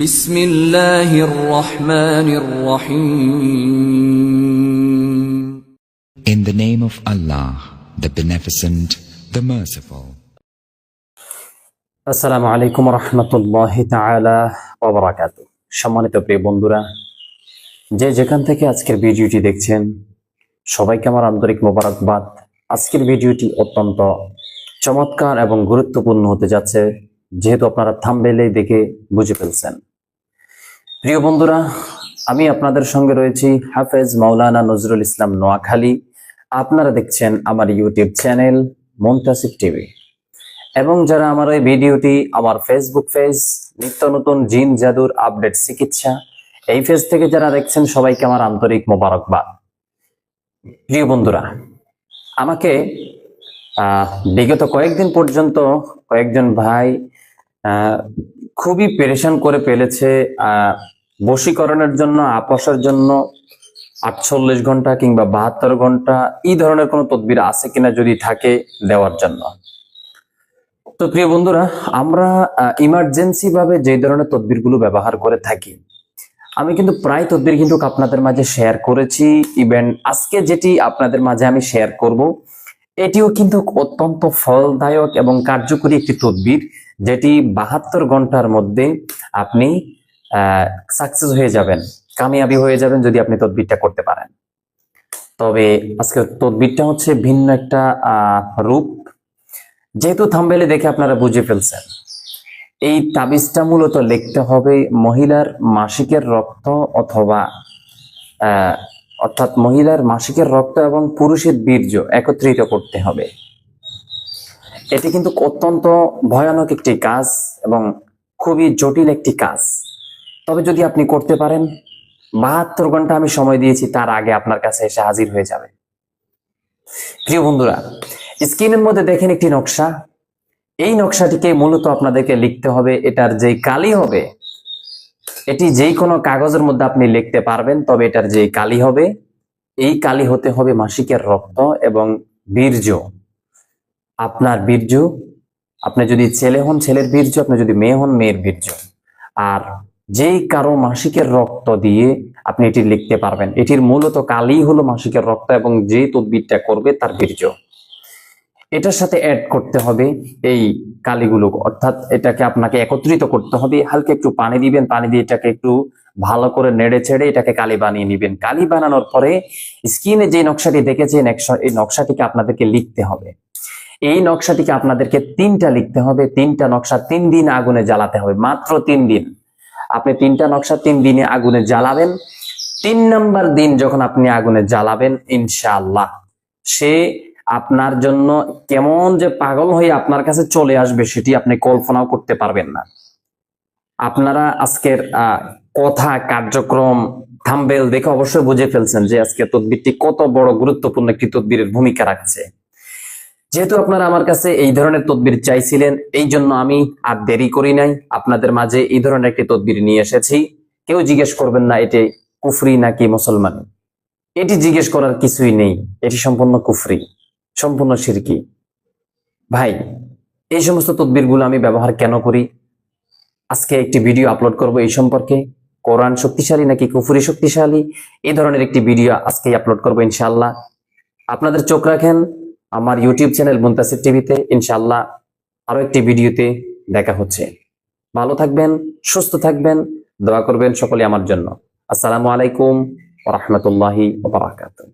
বিসমিল্লাহির রহমানির রহিম in the name of Allah the beneficent the merciful আসসালামু আলাইকুম রহমতুল্লাহ তাআলা ওয়া বারাকাতুহু সম্মানিত প্রিয় বন্ধুরা যে যেখান থেকে আজকের ভিডিওটি দেখছেন সবাইকে আমার আন্তরিক মোবারকবাদ। আজকের ভিডিওটি অত্যন্ত চমৎকার এবং গুরুত্বপূর্ণ হতে যাচ্ছে। যেহেতু আপনারা থাম্বেলেই দেখে বুঝে ফেলছেন। প্রিয় বন্ধুরা, আমি আপনাদের সঙ্গে রয়েছি হাফেজ মাওলানা নজরুল ইসলাম নোয়াখালী। আপনারা দেখছেন আমার ইউটিউব চ্যানেল মন্তাসিফ টিভি। এবং যারা আমার এই ভিডিওটি আমার ফেসবুক পেজ নিত্য নতুন জিন জাদুর আপডেট চিকিৎসা, এই পেজ থেকে যারা দেখছেন, সবাইকে আমার আন্তরিক মোবারকবাদ। প্রিয় বন্ধুরা, আমাকে বিগত কয়েকদিন পর্যন্ত কয়েকজন ভাই খুবই পেরেশান করে ফেলেছে বশীকরণের জন্য, আপসের জন্য আটচল্লিশ ঘণ্টা কিংবা বাহাত্তর ঘণ্টা এই ধরনের কোনো তদবির আছে কিনা যদি থাকে দেওয়ার জন্য। তো প্রিয় বন্ধুরা, আমরা ইমার্জেন্সি ভাবে যে ধরনের তদবিরগুলো ব্যবহার করে থাকি, আমি কিন্তু প্রায় তদবির কিন্তু আপনাদের মাঝে শেয়ার করেছি। ইভেন আজকে যেটি আপনাদের মাঝে আমি শেয়ার করব এটিও কিন্তু অত্যন্ত ফলদায়ক এবং কার্যকরী একটি তদবির, যেটি বাহাত্তর ঘণ্টার মধ্যে আপনি সাকসেস হয়ে যাবেন, কামিয়াবি হয়ে যাবেন যদি আপনি তদবিরটা করতে পারেন। তবে আজকে তদবিরটা হচ্ছে ভিন্ন একটা রূপ। যেহেতু থাম্বেলে দেখে আপনারা বুঝে ফেলছেন, এই তাবিজটা মূলত লিখতে হবে মহিলার মাসিকের রক্ত অথবা অর্থাৎ মহিলার মাসিকের রক্ত এবং পুরুষের বীর্য একত্রিত করতে হবে। এটি কিন্তু অত্যন্ত ভয়ানক একটি কাজ এবং খুবই জটিল একটি কাজ। তবে যদি আপনি করতে পারেন, বাহাত্তর ঘণ্টা আমি সময় দিয়েছি, তার আগে আপনার কাছে এসে হাজির হয়ে যাবে। প্রিয় বন্ধুরা, স্ক্রিনের মধ্যে দেখেন একটি নকশা। এই নকশাটিকে মূলত আপনাদেরকে লিখতে হবে, এটার যে কালি হবে এটি যে কোনো কাগজের মধ্যে আপনি লিখতে পারবেন, তবে এটার যেই কালি হবে, এই কালি হতে হবে মাসিকের রক্ত এবং বীর্য। আপনার বীর্য, আপনি যদি ছেলে হন, ছেলের বীর্য, আপনি যদি মেয়ে হন, মেয়ের বীর্য। আর যেই কারও মাসিকের রক্ত দিয়ে আপনি এটি লিখতে পারবেন, এটির মূলত কালি হলো মাসিকের রক্ত এবং যে তদবিরটা করবে তার বীর্য। এটার সাথে অ্যাড করতে হবে এই কালিগুলো। অর্থাৎ এটাকে আপনাকে একত্রিত করতে হবে, হালকা একটু পানি দিবেন, পানি দিয়ে এটাকে একটু ভালো করে নেড়ে ছেড়ে এটাকে কালি বানিয়ে নিবেন। কালি বানানোর পরে স্ক্রিনে যে নকশাটি দেখেছেন এই নকশাটিকে আপনাদেরকে লিখতে হবে। এই নকশাটিকে আপনাদেরকে তিনটা লিখতে হবে, তিনটা নকশা তিন দিন আগুনে জ্বালাতে হবে, মাত্র তিন দিন। আপনি তিনটা নকশা তিন দিনে আগুনে জ্বালাবেন, তিন নাম্বার দিন যখন আপনি আগুনে জ্বালাবেন, ইনশাআল্লাহ, সে আপনার জন্য কেমন যে পাগল হয়ে আপনার কাছে চলে আসবে সেটি আপনি কল্পনাও করতে পারবেন না। আপনারা আজকের কথা, কার্যক্রম, থাম্বেল দেখে অবশ্যই বুঝে ফেলছেন যে আজকে তদবিরটি কত বড় গুরুত্বপূর্ণ একটি তদবিরের ভূমিকা রাখছে। যেহেতু আপনারা আমার কাছে এই ধরনের তদবির চাইছিলেন, এই জন্য আমি আর দেরি করি নাই। আপনাদের মাঝে এই ধরনের একটি তদবির নিয়ে এসেছি। কেউ জিজ্ঞেস করবেন না, এটি কুফরি নাকি মুসলমান? এটি জিজ্ঞেস করার কিছুই নেই, এটি সম্পূর্ণ কুফরি। সম্পূর্ণ সিরকি। ভাই, এই সমস্ত তদবিরগুলো আমি ব্যবহার কেন করি? আজকে একটি ভিডিও আপলোড করব এই সম্পর্কে। কোরআন শক্তিশালী নাকি কুফুরি শক্তিশালী? এই ধরনের একটি ভিডিও আজকে আপলোড করব ইনশাআল্লাহ। আপনাদের চোখ রাখেন, আমার ইউটিউব চ্যানেল মুন্তাসির টিভিতে ইনশাআল্লাহ আরও একটি ভিডিওতে দেখা হচ্ছে। ভালো থাকবেন, সুস্থ থাকবেন, দোয়া করবেন সকলে আমার জন্য। আসসালামু আলাইকুম রাহমাতুল্লাহি বারাকাতুহু।